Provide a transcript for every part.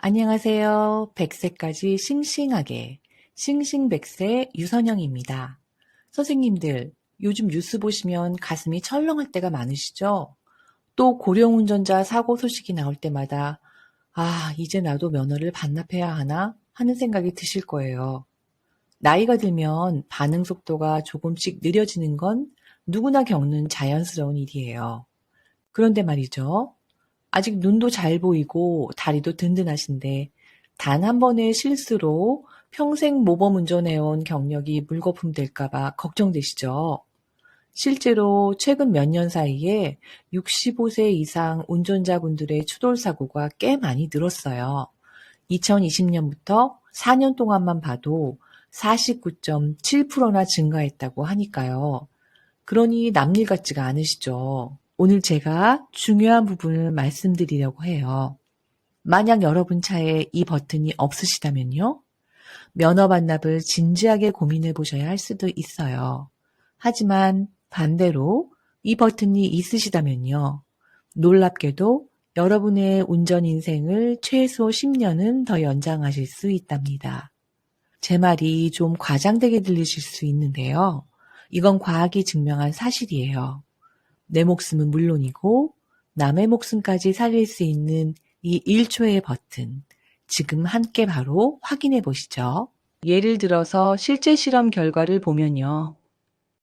안녕하세요. 100세까지 싱싱하게 싱싱백세 유선영입니다. 선생님들, 요즘 뉴스 보시면 가슴이 철렁할 때가 많으시죠? 또 고령 운전자 사고 소식이 나올 때마다 아, 이제 나도 면허를 반납해야 하나 하는 생각이 드실 거예요. 나이가 들면 반응 속도가 조금씩 느려지는 건 누구나 겪는 자연스러운 일이에요. 그런데 말이죠. 아직 눈도 잘 보이고 다리도 든든하신데 단 한 번의 실수로 평생 모범 운전해온 경력이 물거품 될까봐 걱정되시죠? 실제로 최근 몇 년 사이에 65세 이상 운전자분들의 추돌 사고가 꽤 많이 늘었어요. 2020년부터 4년 동안만 봐도 49.7%나 증가했다고 하니까요. 그러니 남일 같지가 않으시죠. 오늘 제가 중요한 부분을 말씀드리려고 해요. 만약 여러분 차에 이 버튼이 없으시다면요. 면허 반납을 진지하게 고민해 보셔야 할 수도 있어요. 하지만 반대로 이 버튼이 있으시다면요. 놀랍게도 여러분의 운전 인생을 최소 10년은 더 연장하실 수 있답니다. 제 말이 좀 과장되게 들리실 수 있는데요. 이건 과학이 증명한 사실이에요. 내 목숨은 물론이고 남의 목숨까지 살릴 수 있는 이 1초의 버튼. 지금 함께 바로 확인해 보시죠. 예를 들어서 실제 실험 결과를 보면요.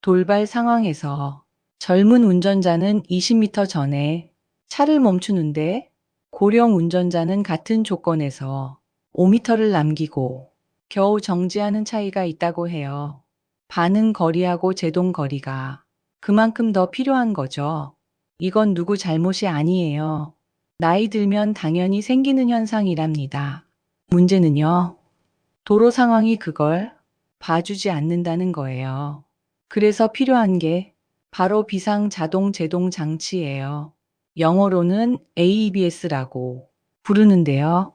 돌발 상황에서 젊은 운전자는 20m 전에 차를 멈추는데 고령 운전자는 같은 조건에서 5m를 남기고 겨우 정지하는 차이가 있다고 해요. 반응 거리하고 제동 거리가 그만큼 더 필요한 거죠. 이건 누구 잘못이 아니에요. 나이 들면 당연히 생기는 현상이랍니다. 문제는요. 도로 상황이 그걸 봐주지 않는다는 거예요. 그래서 필요한 게 바로 비상 자동 제동 장치예요. 영어로는 ABS라고 부르는데요.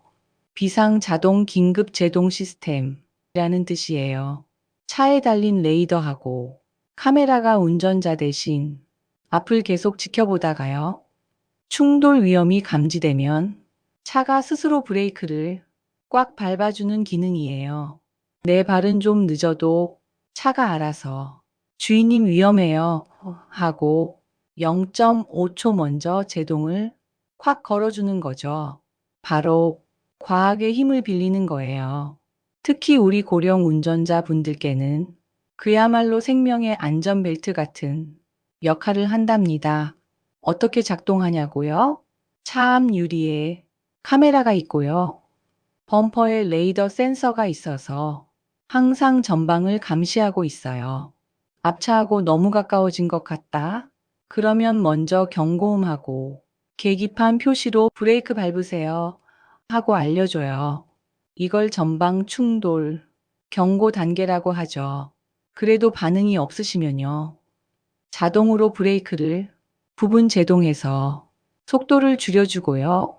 비상 자동 긴급 제동 시스템이라는 뜻이에요. 차에 달린 레이더하고 카메라가 운전자 대신 앞을 계속 지켜보다가요. 충돌 위험이 감지되면 차가 스스로 브레이크를 꽉 밟아주는 기능이에요. 내 발은 좀 늦어도 차가 알아서 주인님 위험해요 하고 0.5초 먼저 제동을 콱 걸어주는 거죠. 바로 과학의 힘을 빌리는 거예요. 특히 우리 고령 운전자 분들께는 그야말로 생명의 안전벨트 같은 역할을 한답니다. 어떻게 작동하냐고요? 차앞 유리에 카메라가 있고요. 범퍼에 레이더 센서가 있어서 항상 전방을 감시하고 있어요. 앞차하고 너무 가까워진 것 같다. 그러면 먼저 경고음하고 계기판 표시로 브레이크 밟으세요. 하고 알려줘요. 이걸 전방 충돌, 경고 단계라고 하죠. 그래도 반응이 없으시면요. 자동으로 브레이크를 부분 제동해서 속도를 줄여주고요.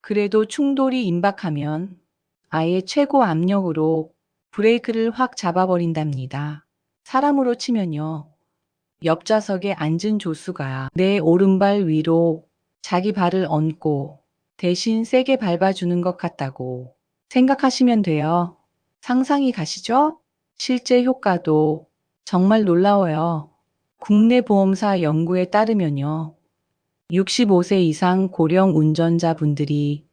그래도 충돌이 임박하면 아예 최고 압력으로 브레이크를 확 잡아버린답니다. 사람으로 치면요. 옆좌석에 앉은 조수가 내 오른발 위로 자기 발을 얹고 대신 세게 밟아주는 것 같다고 생각하시면 돼요. 상상이 가시죠? 실제 효과도 정말 놀라워요. 국내 보험사 연구에 따르면요. 65세 이상 고령 운전자분들이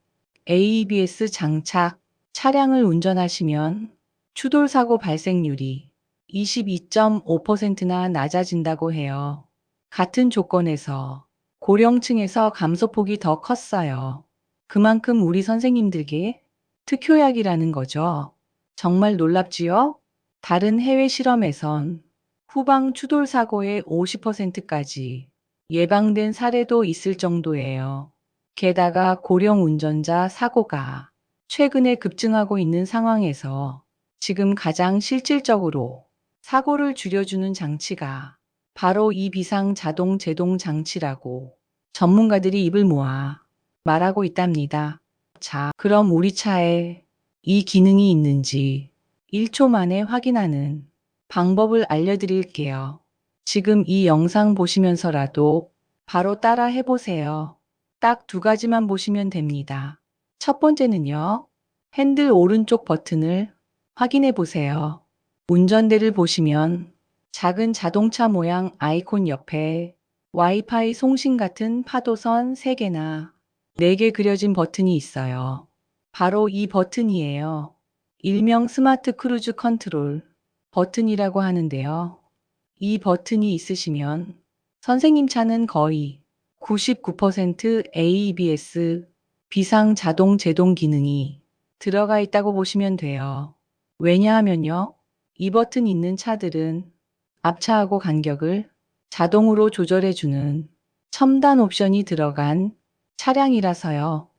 ABS 장착 차량을 운전하시면 추돌 사고 발생률이 22.5%나 낮아진다고 해요. 같은 조건에서 고령층에서 감소폭이 더 컸어요. 그만큼 우리 선생님들께 특효약이라는 거죠. 정말 놀랍지요? 다른 해외 실험에선 후방 추돌 사고의 50%까지 예방된 사례도 있을 정도예요. 게다가 고령 운전자 사고가 최근에 급증하고 있는 상황에서 지금 가장 실질적으로 사고를 줄여주는 장치가 바로 이 비상 자동 제동 장치라고 전문가들이 입을 모아 말하고 있답니다. 자, 그럼 우리 차에 이 기능이 있는지 1초 만에 확인하는 방법을 알려드릴게요. 지금 이 영상 보시면서라도 바로 따라 해보세요. 딱 두 가지만 보시면 됩니다. 첫 번째는요. 핸들 오른쪽 버튼을 확인해 보세요. 운전대를 보시면 작은 자동차 모양 아이콘 옆에 와이파이 송신 같은 파도선 3개나 4개 그려진 버튼이 있어요. 바로 이 버튼이에요. 일명 스마트 크루즈 컨트롤 버튼이라고 하는데요. 이 버튼이 있으시면 선생님 차는 거의 99% ABS 비상 자동 제동 기능이 들어가 있다고 보시면 돼요. 왜냐하면요. 이 버튼 있는 차들은 앞차하고 간격을 자동으로 조절해주는 첨단 옵션이 들어간 차량이라서요.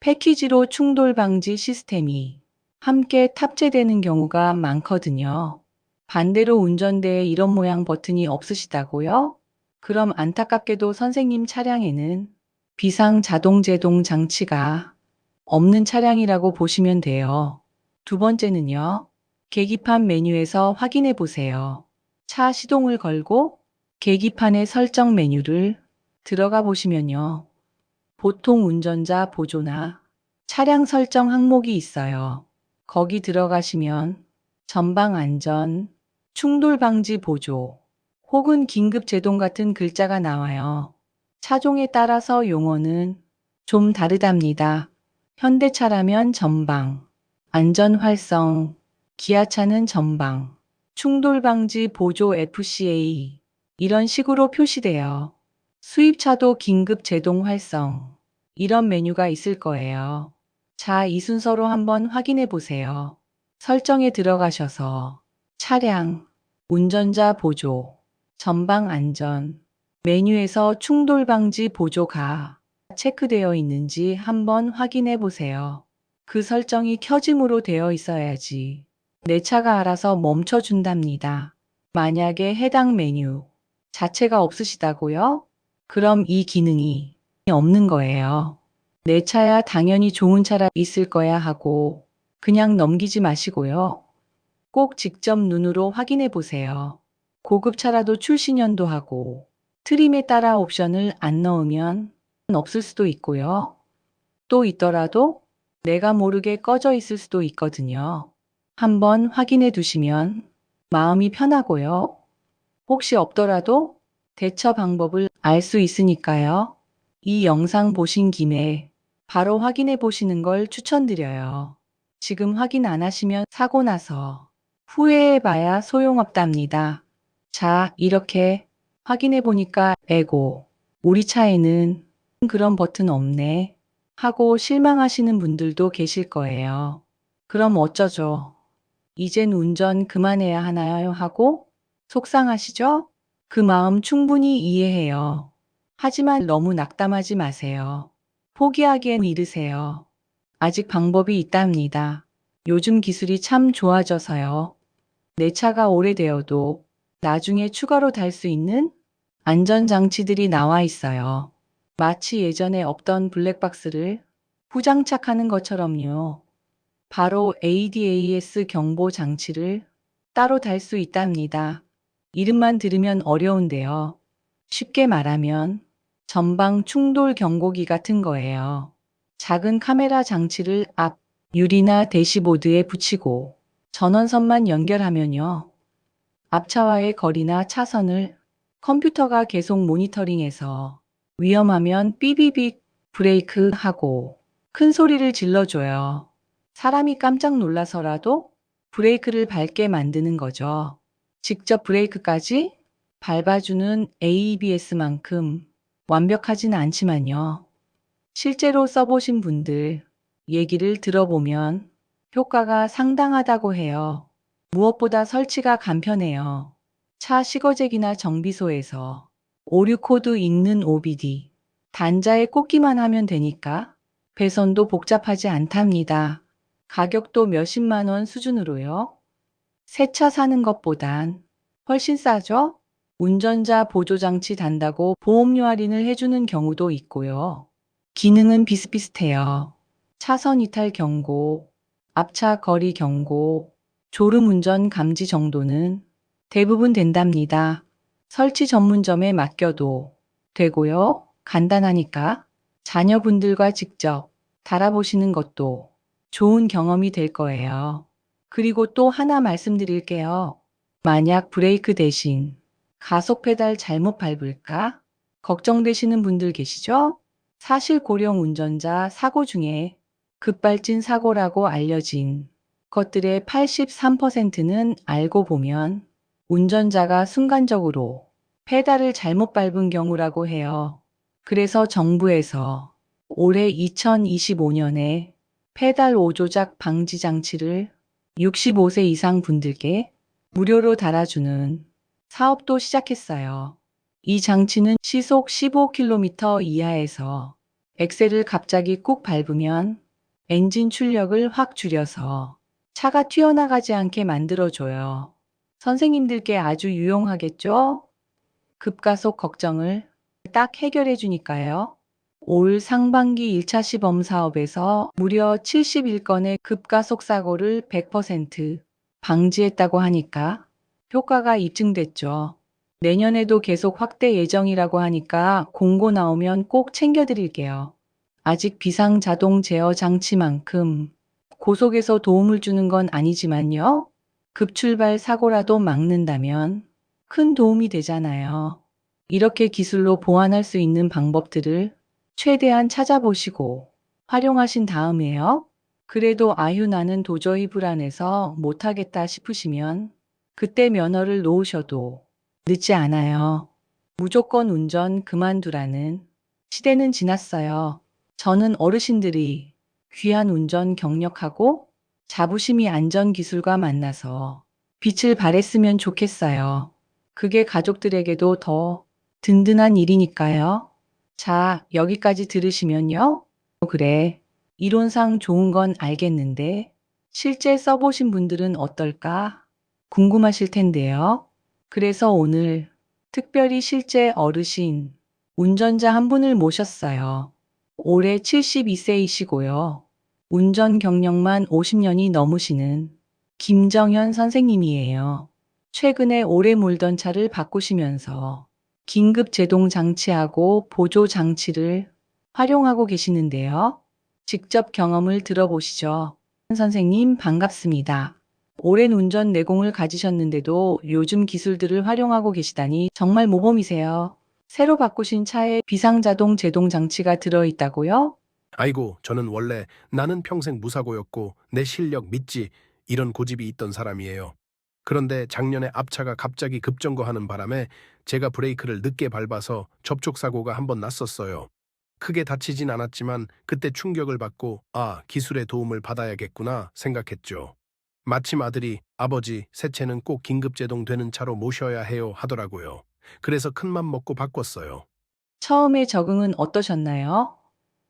패키지로 충돌 방지 시스템이 함께 탑재되는 경우가 많거든요. 반대로 운전대에 이런 모양 버튼이 없으시다고요? 그럼 안타깝게도 선생님 차량에는 비상 자동 제동 장치가 없는 차량이라고 보시면 돼요. 두 번째는요. 계기판 메뉴에서 확인해 보세요. 차 시동을 걸고 계기판의 설정 메뉴를 들어가 보시면요. 보통 운전자 보조나 차량 설정 항목이 있어요. 거기 들어가시면 전방 안전, 충돌 방지 보조, 혹은 긴급 제동 같은 글자가 나와요. 차종에 따라서 용어는 좀 다르답니다. 현대차라면 전방, 안전 활성, 기아차는 전방, 충돌 방지 보조 FCA 이런 식으로 표시돼요. 수입차도 긴급 제동 활성 이런 메뉴가 있을 거예요. 자, 이 순서로 한번 확인해 보세요. 설정에 들어가셔서 차량, 운전자 보조, 전방 안전, 메뉴에서 충돌 방지 보조가 체크되어 있는지 한번 확인해 보세요. 그 설정이 켜짐으로 되어 있어야지 내 차가 알아서 멈춰준답니다. 만약에 해당 메뉴 자체가 없으시다고요? 그럼 이 기능이 없는 거예요. 내 차야 당연히 좋은 차라 있을 거야 하고 그냥 넘기지 마시고요. 꼭 직접 눈으로 확인해 보세요. 고급차라도 출신연도 하고 트림에 따라 옵션을 안 넣으면 없을 수도 있고요. 또 있더라도 내가 모르게 꺼져 있을 수도 있거든요. 한번 확인해 두시면 마음이 편하고요. 혹시 없더라도 대처 방법을 알 수 있으니까요. 이 영상 보신 김에 바로 확인해 보시는 걸 추천드려요. 지금 확인 안 하시면 사고 나서 후회해 봐야 소용없답니다. 자, 이렇게 확인해 보니까 에고, 우리 차에는 그런 버튼 없네 하고 실망하시는 분들도 계실 거예요. 그럼 어쩌죠? 이젠 운전 그만해야 하나요? 하고 속상하시죠? 그 마음 충분히 이해해요. 하지만 너무 낙담하지 마세요. 포기하기엔 이르세요. 아직 방법이 있답니다. 요즘 기술이 참 좋아져서요. 내 차가 오래되어도 나중에 추가로 달 수 있는 안전장치들이 나와 있어요. 마치 예전에 없던 블랙박스를 후장착하는 것처럼요. 바로 ADAS 경보 장치를 따로 달 수 있답니다. 이름만 들으면 어려운데요. 쉽게 말하면 전방 충돌 경고기 같은 거예요. 작은 카메라 장치를 앞 유리나 대시보드에 붙이고 전원선만 연결하면요. 앞차와의 거리나 차선을 컴퓨터가 계속 모니터링해서 위험하면 삐비빅 브레이크 하고 큰 소리를 질러줘요. 사람이 깜짝 놀라서라도 브레이크를 밟게 만드는 거죠. 직접 브레이크까지 밟아주는 ABS만큼 완벽하진 않지만요. 실제로 써보신 분들 얘기를 들어보면 효과가 상당하다고 해요. 무엇보다 설치가 간편해요. 차 시거잭이나 정비소에서 오류 코드 읽는 OBD 단자에 꽂기만 하면 되니까 배선도 복잡하지 않답니다. 가격도 몇십만 원 수준으로요. 새 차 사는 것보단 훨씬 싸죠? 운전자 보조장치 단다고 보험료 할인을 해주는 경우도 있고요. 기능은 비슷비슷해요. 차선 이탈 경고, 앞차 거리 경고, 졸음 운전 감지 정도는 대부분 된답니다. 설치 전문점에 맡겨도 되고요. 간단하니까 자녀분들과 직접 달아보시는 것도 좋은 경험이 될 거예요. 그리고 또 하나 말씀드릴게요. 만약 브레이크 대신 가속 페달 잘못 밟을까? 걱정되시는 분들 계시죠? 사실 고령 운전자 사고 중에 급발진 사고라고 알려진 것들의 83%는 알고 보면 운전자가 순간적으로 페달을 잘못 밟은 경우라고 해요. 그래서 정부에서 올해 2025년에 페달 오조작 방지 장치를 65세 이상 분들께 무료로 달아주는 사업도 시작했어요. 이 장치는 시속 15km 이하에서 엑셀을 갑자기 꾹 밟으면 엔진 출력을 확 줄여서 차가 튀어나가지 않게 만들어줘요. 선생님들께 아주 유용하겠죠? 급가속 걱정을 딱 해결해 주니까요. 올 상반기 1차 시범 사업에서 무려 71건의 급가속 사고를 100% 방지했다고 하니까 효과가 입증됐죠. 내년에도 계속 확대 예정이라고 하니까 공고 나오면 꼭 챙겨드릴게요. 아직 비상 자동 제어 장치만큼 고속에서 도움을 주는 건 아니지만요. 급출발 사고라도 막는다면 큰 도움이 되잖아요. 이렇게 기술로 보완할 수 있는 방법들을 최대한 찾아보시고 활용하신 다음에요. 그래도 아유 나는 도저히 불안해서 못하겠다 싶으시면 그때 면허를 놓으셔도 늦지 않아요. 무조건 운전 그만두라는 시대는 지났어요. 저는 어르신들이 귀한 운전 경력하고 자부심이 안전기술과 만나서 빛을 발했으면 좋겠어요. 그게 가족들에게도 더 든든한 일이니까요. 자, 여기까지 들으시면요. 그래, 이론상 좋은 건 알겠는데, 실제 써보신 분들은 어떨까 궁금하실 텐데요. 그래서 오늘 특별히 실제 어르신, 운전자 한 분을 모셨어요. 올해 72세이시고요. 운전 경력만 50년이 넘으시는 김정현 선생님이에요. 최근에 오래 몰던 차를 바꾸시면서 긴급 제동 장치하고 보조 장치를 활용하고 계시는데요. 직접 경험을 들어보시죠. 선생님 반갑습니다. 오랜 운전 내공을 가지셨는데도 요즘 기술들을 활용하고 계시다니 정말 모범이세요. 새로 바꾸신 차에 비상자동 제동 장치가 들어있다고요? 아이고, 저는 원래 나는 평생 무사고였고 내 실력 믿지 이런 고집이 있던 사람이에요. 그런데 작년에 앞차가 갑자기 급정거하는 바람에 제가 브레이크를 늦게 밟아서 접촉사고가 한 번 났었어요. 크게 다치진 않았지만 그때 충격을 받고 아, 기술의 도움을 받아야겠구나 생각했죠. 마침 아들이 아버지, 새 채는 꼭 긴급제동되는 차로 모셔야 해요 하더라고요. 그래서 큰맘 먹고 바꿨어요. 처음에 적응은 어떠셨나요?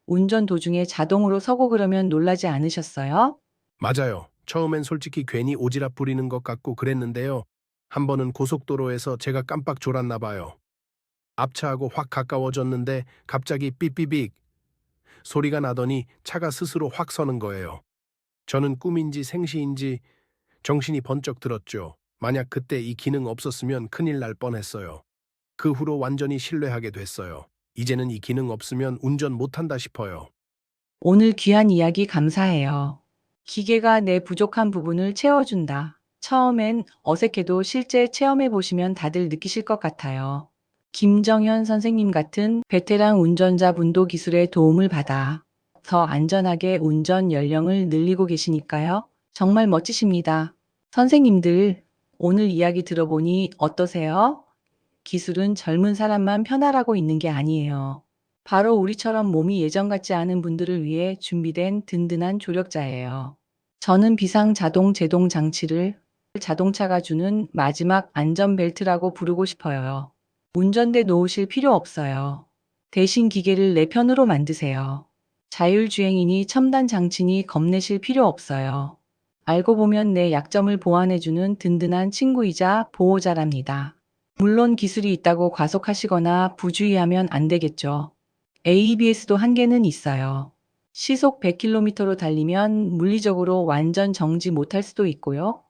운전 도중에 자동으로 서고 그러면 놀라지 않으셨어요? 맞아요. 처음엔 솔직히 괜히 오지랖 부리는 것 같고 그랬는데요. 한 번은 고속도로에서 제가 깜빡 졸았나 봐요. 앞차하고 확 가까워졌는데 갑자기 삐삐빅 소리가 나더니 차가 스스로 확 서는 거예요. 저는 꿈인지 생시인지 정신이 번쩍 들었죠. 만약 그때 이 기능 없었으면 큰일 날 뻔했어요. 그 후로 완전히 신뢰하게 됐어요. 이제는 이 기능 없으면 운전 못한다 싶어요. 오늘 귀한 이야기 감사해요. 기계가 내 부족한 부분을 채워준다. 처음엔 어색해도 실제 체험해 보시면 다들 느끼실 것 같아요. 김정현 선생님 같은 베테랑 운전자 분도 기술의 도움을 받아 더 안전하게 운전 연령을 늘리고 계시니까요. 정말 멋지십니다. 선생님들, 오늘 이야기 들어보니 어떠세요? 기술은 젊은 사람만 편하라고 있는 게 아니에요. 바로 우리처럼 몸이 예전 같지 않은 분들을 위해 준비된 든든한 조력자예요. 저는 비상 자동 제동 장치를 자동차가 주는 마지막 안전벨트라고 부르고 싶어요. 운전대 놓으실 필요 없어요. 대신 기계를 내 편으로 만드세요. 자율주행이니 첨단 장치니 겁내실 필요 없어요. 알고 보면 내 약점을 보완해주는 든든한 친구이자 보호자랍니다. 물론 기술이 있다고 과속하시거나 부주의하면 안 되겠죠. ABS도 한계는 있어요. 시속 100km로 달리면 물리적으로 완전 정지 못할 수도 있고요.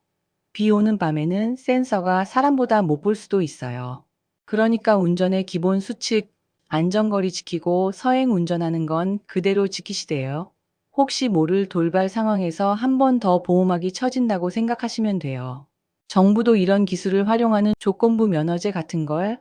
비 오는 밤에는 센서가 사람보다 못 볼 수도 있어요. 그러니까 운전의 기본 수칙, 안전거리 지키고 서행 운전하는 건 그대로 지키시대요. 혹시 모를 돌발 상황에서 한 번 더 보호막이 쳐진다고 생각하시면 돼요. 정부도 이런 기술을 활용하는 조건부 면허제 같은 걸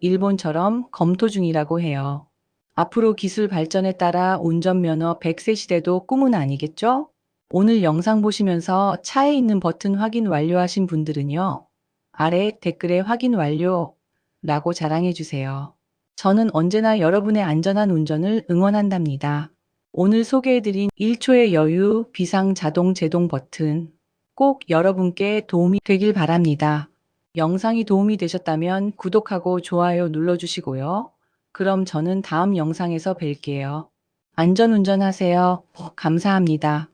일본처럼 검토 중이라고 해요. 앞으로 기술 발전에 따라 운전면허 100세 시대도 꿈은 아니겠죠? 오늘 영상 보시면서 차에 있는 버튼 확인 완료하신 분들은요. 아래 댓글에 확인 완료 라고 자랑해 주세요. 저는 언제나 여러분의 안전한 운전을 응원한답니다. 오늘 소개해드린 1초의 여유 비상 자동 제동 버튼 꼭 여러분께 도움이 되길 바랍니다. 영상이 도움이 되셨다면 구독하고 좋아요 눌러주시고요. 그럼 저는 다음 영상에서 뵐게요. 안전운전하세요. 감사합니다.